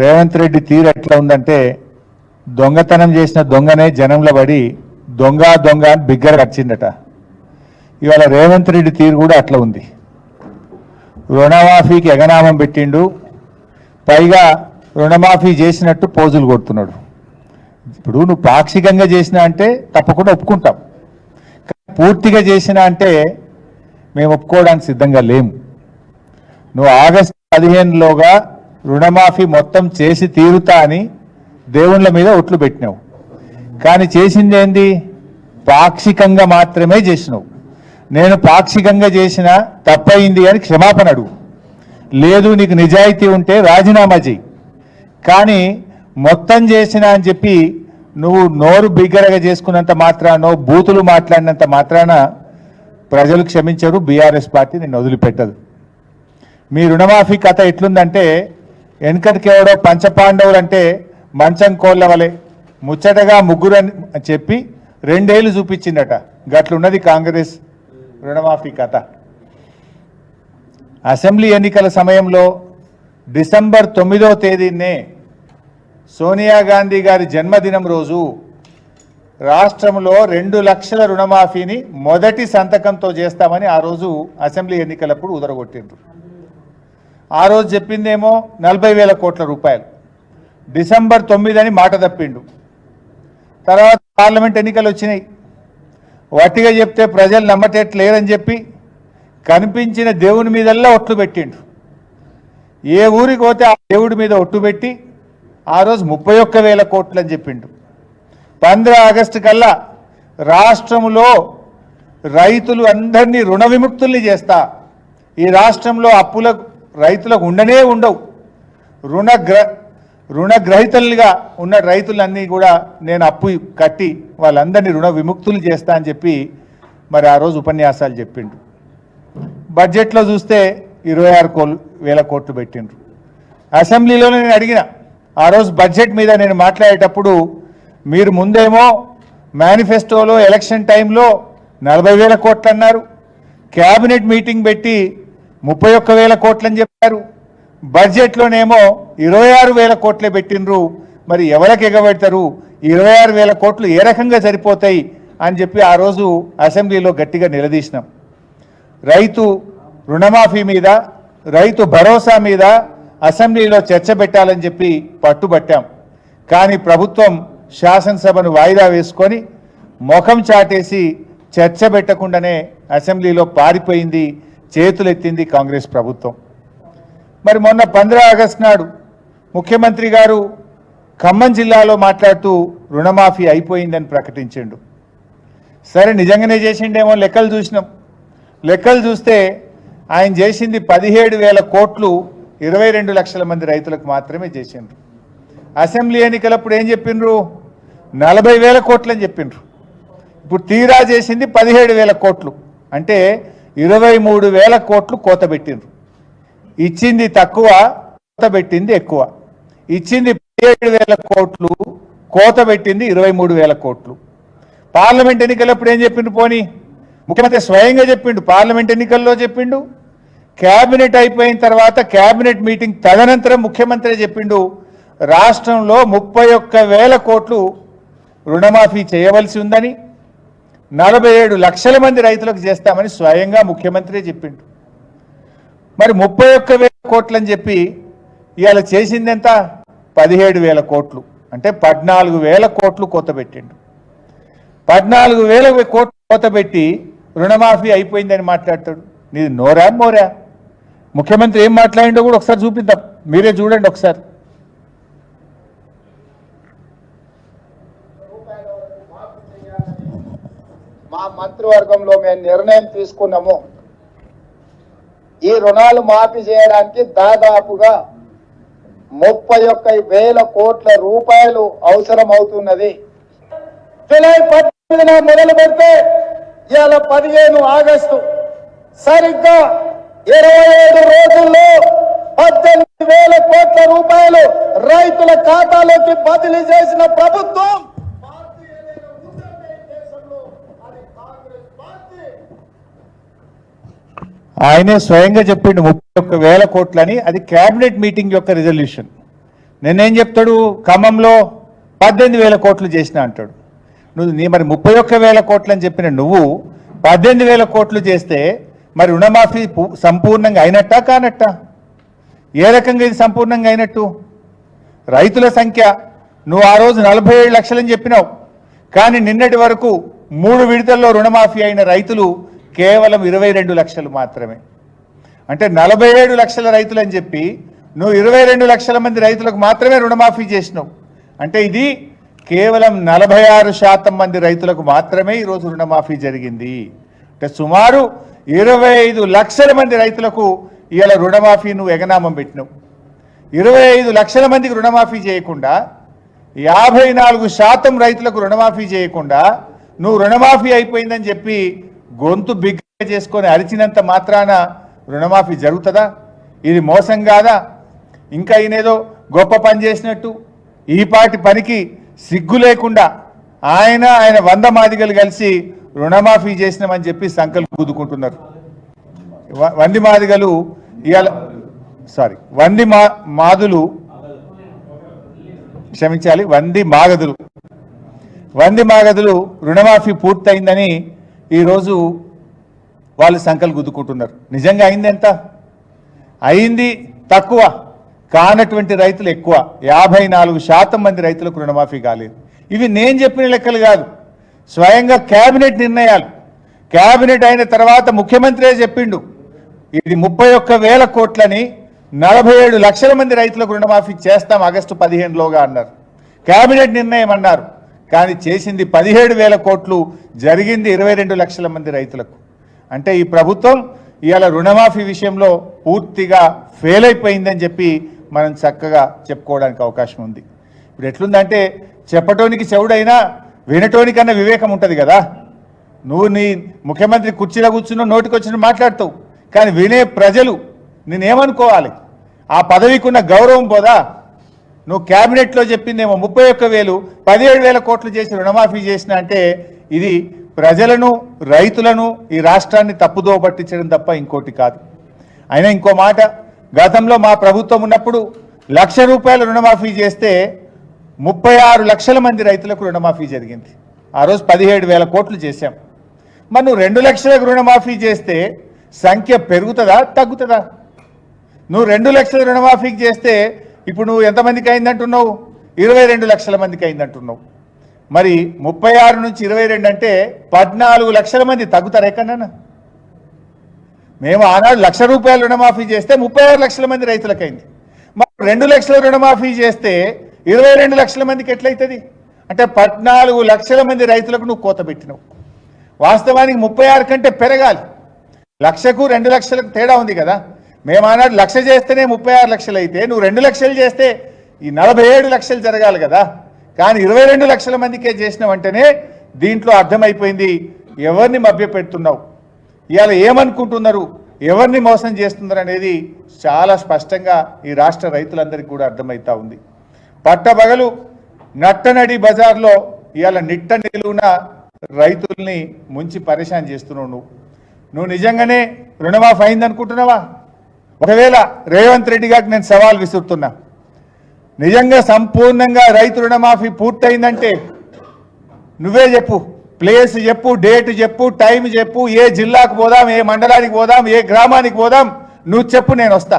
రేవంత్ రెడ్డి తీరు ఎట్లా ఉందంటే దొంగతనం చేసిన దొంగనే జనంలో పడి దొంగ దొంగ అని బిగ్గర కచ్చిందట ఇవాళ రేవంత్ రెడ్డి తీరు కూడా అట్లా ఉంది. రుణమాఫీకి ఎగనామం పెట్టిండు పైగా రుణమాఫీ చేసినట్టు పోజులు కొడుతున్నాడు. ఇప్పుడు నువ్వు పాక్షికంగా చేసినా అంటే తప్పకుండా ఒప్పుకుంటాం. కానీ పూర్తిగా చేసినా అంటే మేము ఒప్పుకోవడానికి సిద్ధంగా లేము. నువ్వు ఆగస్టు పదిహేనులోగా రుణమాఫీ మొత్తం చేసి తీరుతా అని దేవుళ్ళ మీద ఒట్లు పెట్టినావు. కానీ చేసింది ఏంది? పాక్షికంగా మాత్రమే చేసినావు. నేను పాక్షికంగా చేసిన తప్పయింది అని క్షమాపణ అడుగు. లేదు నీకు నిజాయితీ ఉంటే రాజీనామా చెయ్యి. కానీ మొత్తం చేసిన అని చెప్పి నువ్వు నోరు బిగ్గరగా చేసుకున్నంత మాత్రానో బూతులు మాట్లాడినంత మాత్రాన ప్రజలు క్షమించరు బీఆర్ఎస్ పార్టీ నిన్ను వదిలిపెట్టదు. మీ రుణమాఫీ కథ ఎట్లుందంటే వెనకటికి ఎవడో పంచపాండవులు అంటే మంచం కోళ్ళ వలె. ముచ్చటగా ముగ్గురు అని చెప్పి రెండేళ్ళు చూపించిందట గట్లున్నది కాంగ్రెస్ రుణమాఫీ కథ. అసెంబ్లీ ఎన్నికల సమయంలో డిసెంబర్ తొమ్మిదో తేదీనే సోనియా గాంధీ గారి జన్మదినం రోజు రాష్ట్రంలో రెండు లక్షల రుణమాఫీని మొదటి సంతకంతో చేస్తామని ఆ రోజు అసెంబ్లీ ఎన్నికలప్పుడు ఉదరగొట్టిండ్రు ఆ రోజు చెప్పిందేమో నలభై వేల కోట్ల రూపాయలు. డిసెంబర్ తొమ్మిది అని మాట తప్పిండు. తర్వాత పార్లమెంట్ ఎన్నికలు వచ్చినాయి. వట్టిగా చెప్తే ప్రజలు నమ్మటట్లేరని చెప్పి కనిపించిన దేవుని మీదల్లా ఒట్లు పెట్టిండు. ఏ ఊరికి పోతే ఆ దేవుడి మీద ఒట్టు పెట్టి ఆ రోజు ముప్పై ఒక్క వేల కోట్లు అని చెప్పిండు. పంద్ర ఆగస్టు కల్లా రాష్ట్రంలో రైతులు అందరినీ రుణ విముక్తుల్ని చేస్తా. ఈ రాష్ట్రంలో అప్పులకు రైతులకు ఉండనే ఉండవు. రుణగ్ర రుణగ్రహీతలుగా ఉన్న రైతులన్నీ కూడా నేను అప్పు కట్టి వాళ్ళందరినీ రుణ విముక్తులు చేస్తా అని చెప్పి మరి ఆ రోజు ఉపన్యాసాలు చెప్పిండు బడ్జెట్లో చూస్తే ఇరవై ఆరు కోలు వేల కోట్లు పెట్టిండ్రు. అసెంబ్లీలోనే నేను అడిగిన ఆ రోజు బడ్జెట్ మీద నేను మాట్లాడేటప్పుడు మీరు ముందేమో మేనిఫెస్టోలో ఎలక్షన్ టైంలో నలభై వేల కోట్లు అన్నారు. క్యాబినెట్ మీటింగ్ పెట్టి ముప్పై ఒక్క వేల కోట్లని చెప్పారు. బడ్జెట్లోనేమో ఇరవై ఆరు వేల కోట్లే పెట్టినరు మరి ఎవరికి ఎగబెడతారు? ఇరవై ఆరు వేల కోట్లు ఏ రకంగా సరిపోతాయి అని చెప్పి ఆ రోజు అసెంబ్లీలో గట్టిగా నిలదీసినాం. రైతు రుణమాఫీ మీద రైతు భరోసా మీద అసెంబ్లీలో చర్చ పెట్టాలని చెప్పి పట్టుబట్టాం. కానీ ప్రభుత్వం శాసనసభను వాయిదా వేసుకొని ముఖం చాటేసి చర్చ పెట్టకుండానే అసెంబ్లీలో పారిపోయింది. చేతులెత్తింది కాంగ్రెస్ ప్రభుత్వం. మరి మొన్న పంద్రా ఆగస్టు నాడు ముఖ్యమంత్రి గారు ఖమ్మం జిల్లాలో మాట్లాడుతూ రుణమాఫీ అయిపోయిందని ప్రకటించిండు. సరే నిజంగానే చేసిండేమో లెక్కలు చూసినాం. లెక్కలు చూస్తే ఆయన చేసింది పదిహేడు వేల కోట్లు ఇరవై రెండు లక్షల మంది రైతులకు మాత్రమే చేసిండ్రు. అసెంబ్లీ ఎన్నికలప్పుడు ఏం చెప్పిండ్రు? నలభై వేల కోట్లు అని చెప్పిండ్రు. ఇప్పుడు తీరా చేసింది పదిహేడు వేల కోట్లు. అంటే ఇరవై మూడు వేల కోట్లు కోత పెట్టిండ్రు. ఇచ్చింది తక్కువ కోత పెట్టింది ఎక్కువ. ఇచ్చింది పదిహేడు వేల కోట్లు కోత పెట్టింది ఇరవై మూడు వేల కోట్లు. పార్లమెంట్ ఎన్నికలప్పుడు ఏం చెప్పిండు పోనీ? ముఖ్యమంత్రి స్వయంగా చెప్పిండు పార్లమెంట్ ఎన్నికల్లో చెప్పిండు. క్యాబినెట్ అయిపోయిన తర్వాత క్యాబినెట్ మీటింగ్ తదనంతరం ముఖ్యమంత్రి చెప్పిండు రాష్ట్రంలో ముప్పై ఒక్క వేల కోట్లు రుణమాఫీ చేయవలసి ఉందని. నలభై ఏడు లక్షల మంది రైతులకు చేస్తామని స్వయంగా ముఖ్యమంత్రి చెప్పిండు. మరి ముప్పై ఒక్క వేల కోట్లు అని చెప్పి ఇవాళ చేసింది ఎంత పదిహేడు వేల కోట్లు. అంటే పద్నాలుగు వేల కోట్లు కోత పెట్టిండు. పద్నాలుగు వేల కోట్లు కోత పెట్టి రుణమాఫీ అయిపోయిందని మాట్లాడతాడు. నీది నోరా? మోరా? ముఖ్యమంత్రి ఏం మాట్లాడిండో కూడా ఒకసారి చూపిద్దాం. మీరే చూడండి ఒకసారి. మా మంత్రివర్గంలో మేము నిర్ణయం తీసుకున్నాము. ఈ రుణాలు మాఫీ చేయడానికి దాదాపుగా ముప్పై ఒక్క వేల కోట్ల రూపాయలు అవసరం అవుతున్నది జూలై పద్దెనిమిదిన మొదలు పెడితే ఇవాళ పదిహేను ఆగస్టు. సరిగ్గా ఇరవై ఏడు రోజుల్లో పద్దెనిమిది వేల కోట్ల రూపాయలు రైతుల ఖాతాలోకి బదిలీ చేసిన ప్రభుత్వం ఆయనే స్వయంగా చెప్పిండు ముప్పై ఒక్క వేల కోట్లని. అది క్యాబినెట్ మీటింగ్ యొక్క రిజల్యూషన్. నేనేం చెప్తాడు? ఖమ్మంలో పద్దెనిమిది వేల కోట్లు చేసిన అంటాడు. నువ్వు నీ మరి ముప్పై ఒక్క వేల కోట్లు అని చెప్పిన నువ్వు పద్దెనిమిది వేల కోట్లు చేస్తే మరి రుణమాఫీ సంపూర్ణంగా అయినట్టా కానట్టా? ఏ రకంగా ఇది సంపూర్ణంగా అయినట్టు? రైతుల సంఖ్య నువ్వు ఆ రోజు నలభై ఏడు లక్షలని చెప్పినావు. కానీ నిన్నటి వరకు మూడు విడతల్లో రుణమాఫీ అయిన రైతులు కేవలం ఇరవై రెండు లక్షలు మాత్రమే. అంటే నలభై ఏడు లక్షల రైతులు అని చెప్పి నువ్వు ఇరవై రెండు లక్షల మంది రైతులకు మాత్రమే రుణమాఫీ చేసినావు. అంటే ఇది కేవలం నలభై ఆరు శాతం మంది రైతులకు మాత్రమే ఈరోజు రుణమాఫీ జరిగింది. అంటే సుమారు ఇరవై ఐదు లక్షల మంది రైతులకు ఇవాళ రుణమాఫీ నువ్వు ఎగనామం పెట్టినావు. ఇరవై ఐదు లక్షల మందికి రుణమాఫీ చేయకుండా యాభై నాలుగు శాతం రైతులకు రుణమాఫీ చేయకుండా నువ్వు రుణమాఫీ అయిపోయిందని చెప్పి గొంతు బిగ్గ చేసుకొని అరిచినంత మాత్రాన రుణమాఫీ జరుగుతుందా? ఇది మోసం కాదా? ఇంకా ఈయనేదో గొప్ప పని చేసినట్టు ఈ పాటి పనికి సిగ్గు లేకుండా ఆయన ఆయన వంద మాదిగలు కలిసి రుణమాఫీ చేసినామని చెప్పి సంకల్పం కుదుకుంటున్నారు వంది మాదిగలు ఇవాళ సారీ వంది మా మాదులు క్షమించాలి వంది మాగదులు. వంది మాగదులు రుణమాఫీ పూర్తయిందని ఈరోజు వాళ్ళు సంకలు గుద్దుకుంటున్నారు. నిజంగా అయింది ఎంత? అయింది తక్కువ. కానటువంటి రైతులు ఎక్కువ. యాభై నాలుగు శాతం మంది రైతులకు రుణమాఫీ కాలేదు. ఇవి నేను చెప్పిన లెక్కలు కాదు. స్వయంగా కేబినెట్ నిర్ణయాలు. కేబినెట్ అయిన తర్వాత ముఖ్యమంత్రే చెప్పిండు. ఇది ముప్పై ఒక్క వేల కోట్లని నలభై ఏడు లక్షల మంది రైతులకు రుణమాఫీ చేస్తాం ఆగస్టు పదిహేనులోగా అన్నారు. కేబినెట్ నిర్ణయం అన్నారు. కానీ చేసింది పదిహేడు వేల కోట్లు జరిగింది ఇరవై రెండు లక్షల మంది రైతులకు. అంటే ఈ ప్రభుత్వం ఇవాళ రుణమాఫీ విషయంలో పూర్తిగా ఫెయిల్ అయిపోయిందని చెప్పి మనం చక్కగా చెప్పుకోవడానికి అవకాశం ఉంది. ఇప్పుడు ఎట్లుందంటే చెప్పటోనికి చెవుడైనా వినటోనికన్నా వివేకం ఉంటుంది కదా. నువ్వు నీ ముఖ్యమంత్రి కుర్చీలో కూర్చున్న నోటికి వచ్చిన మాట్లాడతావు. కానీ వినే ప్రజలు నేనేమనుకోవాలి? ఆ పదవికి ఉన్న గౌరవం పోదా? నువ్వు క్యాబినెట్లో చెప్పిందేమో ముప్పై ఒక్క వేలు పదిహేడు వేల కోట్లు చేసి రుణమాఫీ చేసిన అంటే ఇది ప్రజలను రైతులను ఈ రాష్ట్రాన్ని తప్పుదో పట్టించడం తప్ప ఇంకోటి కాదు. అయినా ఇంకో మాట గతంలో మా ప్రభుత్వం ఉన్నప్పుడు లక్ష రూపాయల రుణమాఫీ చేస్తే ముప్పై ఆరు లక్షల మంది రైతులకు రుణమాఫీ జరిగింది. ఆ రోజు పదిహేడు వేల కోట్లు చేశాం. మరి నువ్వు రెండు లక్షలకు రుణమాఫీ చేస్తే సంఖ్య పెరుగుతుందా తగ్గుతుందా? నువ్వు రెండు లక్షల రుణమాఫీకి చేస్తే ఇప్పుడు నువ్వు ఎంతమందికి అయిందంటున్నావు? ఇరవై రెండు లక్షల మందికి అయిందంటున్నావు. మరి ముప్పై ఆరు నుంచి ఇరవై రెండు అంటే పద్నాలుగు లక్షల మంది తగ్గుతారు ఎక్కడన్నా? మేము ఆనాడు లక్ష రూపాయలు రుణమాఫీ చేస్తే ముప్పై ఆరు లక్షల మంది రైతులకైంది. మరి రెండు లక్షల రుణమాఫీ చేస్తే ఇరవై రెండు లక్షల మందికి ఎట్లయితుంది? అంటే పద్నాలుగు లక్షల మంది రైతులకు నువ్వు కోత పెట్టినావు. వాస్తవానికి ముప్పై ఆరు కంటే పెరగాలి. లక్షకు రెండు లక్షలకు తేడా ఉంది కదా. మేమన్నాడు లక్ష చేస్తేనే ముప్పై ఆరు లక్షలు అయితే నువ్వు రెండు లక్షలు చేస్తే ఈ నలభై ఏడు లక్షలు జరగాలి కదా. కానీ ఇరవై రెండు లక్షల మందికే చేసినావంటేనే దీంట్లో అర్థమైపోయింది ఎవరిని మభ్యపెడుతున్నావు. ఇవాళ ఏమనుకుంటున్నారు? ఎవరిని మోసం చేస్తున్నారు అనేది చాలా స్పష్టంగా ఈ రాష్ట్ర రైతులందరికీ కూడా అర్థమవుతా ఉంది. పట్టబగలు నట్టనడి బజార్లో ఇవాళ నిట్ట నిలువున రైతుల్ని ముంచి పరేషాన్ చేస్తున్నావు నువ్వు. నువ్వు నిజంగానే రుణమాఫ్ అయిందనుకుంటున్నావా? ఒకవేళ రేవంత్ రెడ్డి గారికి నేను సవాల్ విసురుతున్నా నిజంగా సంపూర్ణంగా రైతు రుణమాఫీ పూర్తయిందంటే నువ్వే చెప్పు ప్లేస్ చెప్పు డేట్ చెప్పు టైం చెప్పు ఏ జిల్లాకు పోదాం ఏ మండలానికి పోదాం ఏ గ్రామానికి పోదాం నువ్వు చెప్పు నేను వస్తా.